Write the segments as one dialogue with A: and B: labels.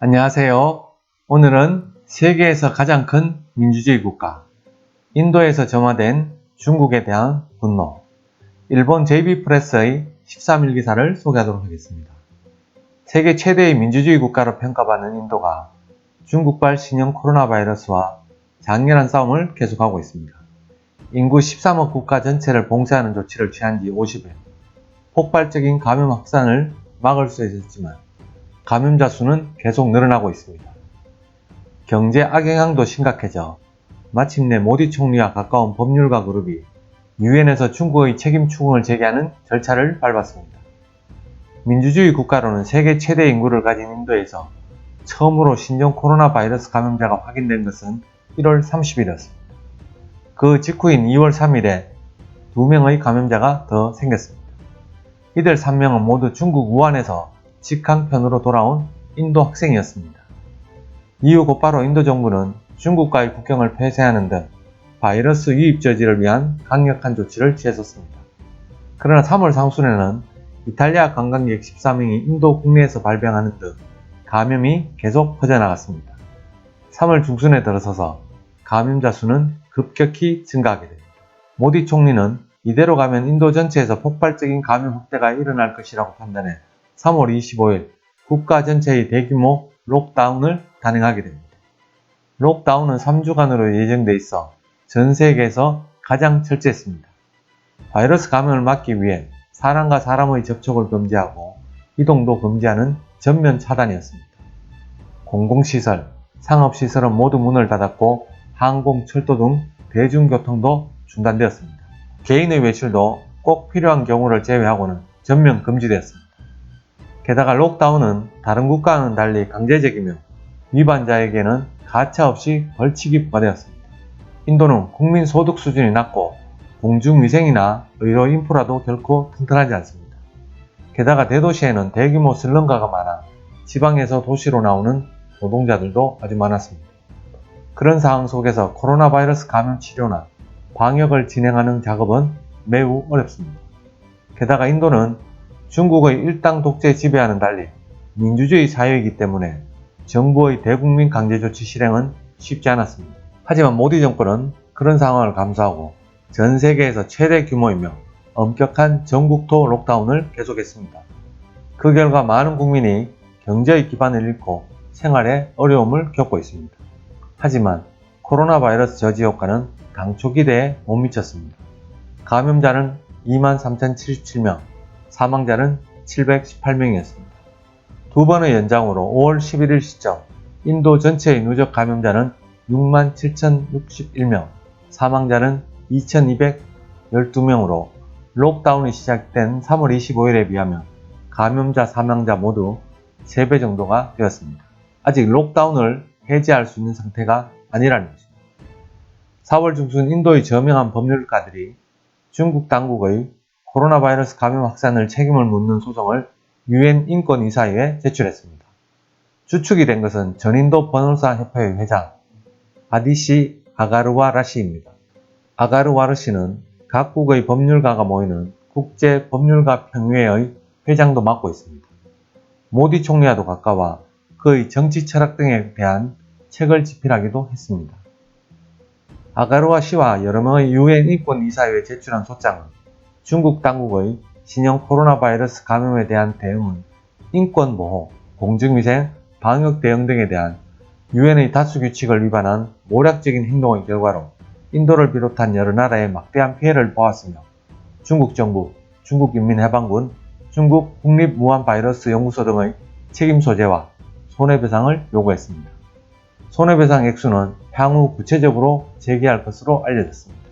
A: 안녕하세요. 오늘은 세계에서 가장 큰 민주주의 국가, 인도에서 점화된 중국에 대한 분노, 일본 JB프레스의 13일 기사를 소개하도록 하겠습니다. 세계 최대의 민주주의 국가로 평가받는 인도가 중국발 신형 코로나 바이러스와 장렬한 싸움을 계속하고 있습니다. 인구 13억 국가 전체를 봉쇄하는 조치를 취한 지 50일, 폭발적인 감염 확산을 막을 수 있었지만 감염자 수는 계속 늘어나고 있습니다. 경제 악영향도 심각해져 마침내 모디 총리와 가까운 법률가 그룹이 유엔에서 중국의 책임 추궁을 제기하는 절차를 밟았습니다. 민주주의 국가로는 세계 최대 인구를 가진 인도에서 처음으로 신종 코로나 바이러스 감염자가 확인된 것은 1월 30일이었습니다. 그 직후인 2월 3일에 2명의 감염자가 더 생겼습니다. 이들 3명은 모두 중국 우한에서 직항편으로 돌아온 인도 학생이었습니다. 이후 곧바로 인도 정부는 중국과의 국경을 폐쇄하는 등 바이러스 유입 저지를 위한 강력한 조치를 취했었습니다. 그러나 3월 상순에는 이탈리아 관광객 14명이 인도 국내에서 발병하는 등 감염이 계속 퍼져나갔습니다. 3월 중순에 들어서서 감염자 수는 급격히 증가하게 됩니다. 모디 총리는 이대로 가면 인도 전체에서 폭발적인 감염 확대가 일어날 것이라고 판단해 3월 25일 국가 전체의 대규모 록다운을 단행하게 됩니다. 록다운은 3주간으로 예정돼 있어 전 세계에서 가장 철저했습니다. 바이러스 감염을 막기 위해 사람과 사람의 접촉을 금지하고 이동도 금지하는 전면 차단이었습니다. 공공시설, 상업시설은 모두 문을 닫았고 항공, 철도 등 대중교통도 중단되었습니다. 개인의 외출도 꼭 필요한 경우를 제외하고는 전면 금지되었습니다. 게다가 록다운은 다른 국가와는 달리 강제적이며 위반자에게는 가차없이 벌칙이 부과되었습니다. 인도는 국민 소득 수준이 낮고 공중위생이나 의료 인프라도 결코 튼튼하지 않습니다. 게다가 대도시에는 대규모 슬럼가가 많아 지방에서 도시로 나오는 노동자들도 아주 많았습니다. 그런 상황 속에서 코로나 바이러스 감염 치료나 방역을 진행하는 작업은 매우 어렵습니다. 게다가 인도는 중국의 일당 독재 지배와는 달리 민주주의 사회이기 때문에 정부의 대국민 강제 조치 실행은 쉽지 않았습니다. 하지만 모디 정권은 그런 상황을 감수하고 전 세계에서 최대 규모이며 엄격한 전국토 록다운을 계속했습니다. 그 결과 많은 국민이 경제의 기반을 잃고 생활에 어려움을 겪고 있습니다. 하지만 코로나 바이러스 저지 효과는 당초 기대에 못 미쳤습니다. 감염자는 23,077명, 사망자는 718명이었습니다. 두 번의 연장으로 5월 11일 시점 인도 전체의 누적 감염자는 67,061명, 사망자는 2,212명으로 록다운이 시작된 3월 25일에 비하면 감염자, 사망자 모두 3배 정도가 되었습니다. 아직 록다운을 해제할 수 있는 상태가 아니라는 것입니다. 4월 중순 인도의 저명한 법률가들이 중국 당국의 코로나 바이러스 감염 확산을 책임을 묻는 소송을 유엔 인권이사회에 제출했습니다. 주축이 된 것은 전인도 변호사 협회의 회장 아디시 아가르와라 시입니다. 아가르와르 시는 각국의 법률가가 모이는 국제 법률가 평의회의 회장도 맡고 있습니다. 모디 총리와도 가까워 그의 정치 철학 등에 대한 책을 집필하기도 했습니다. 아가르와 씨와 여러 명의 유엔 인권 이사회에 제출한 소장은 중국 당국의 신형 코로나 바이러스 감염에 대한 대응은 인권 보호, 공중위생, 방역 대응 등에 대한 유엔의 다수 규칙을 위반한 모략적인 행동의 결과로 인도를 비롯한 여러 나라에 막대한 피해를 보았으며 중국 정부, 중국인민해방군, 중국 국립무한바이러스 연구소 등의 책임 소재와 손해배상을 요구했습니다. 손해배상 액수는 향후 구체적으로 제기할 것으로 알려졌습니다.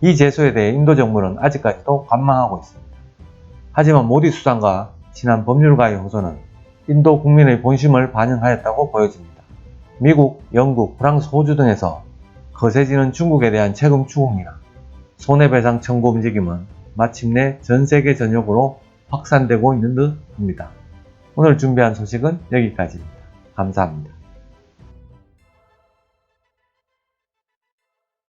A: 이 제소에 대해 인도 정부는 아직까지도 관망하고 있습니다. 하지만 모디 수상과 지난 법률가의 호소는 인도 국민의 본심을 반영하였다고 보여집니다. 미국, 영국, 프랑스, 호주 등에서 거세지는 중국에 대한 책임 추궁이나 손해배상 청구 움직임은 마침내 전 세계 전역으로 확산되고 있는 듯 합니다. 오늘 준비한 소식은 여기까지입니다. 감사합니다.